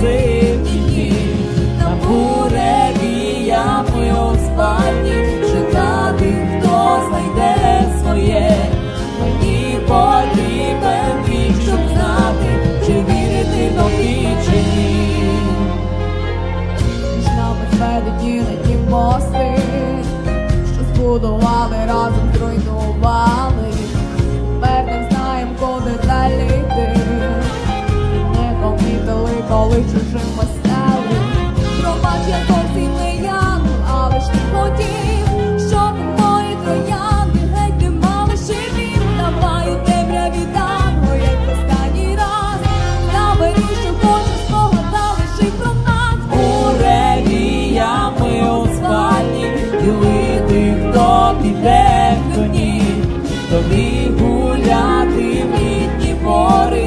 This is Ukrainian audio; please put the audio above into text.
зимні, на буреві ями оспадні, шукати, хто знайде своє, мені потрібен щоб знати, чи вірити до чи ні. Між нами веде ті що збудували разом з коли чужими стали. Я зовсім не янгол, але ж ти хотів, щоб мої троянди геть не мали шипів. Давай у темряві танго, як в останній раз. Набери, що хочеш, спогадав, лиши про нас. Буревіями у спальні ділити, хто піде тобі гуляти в літні пори,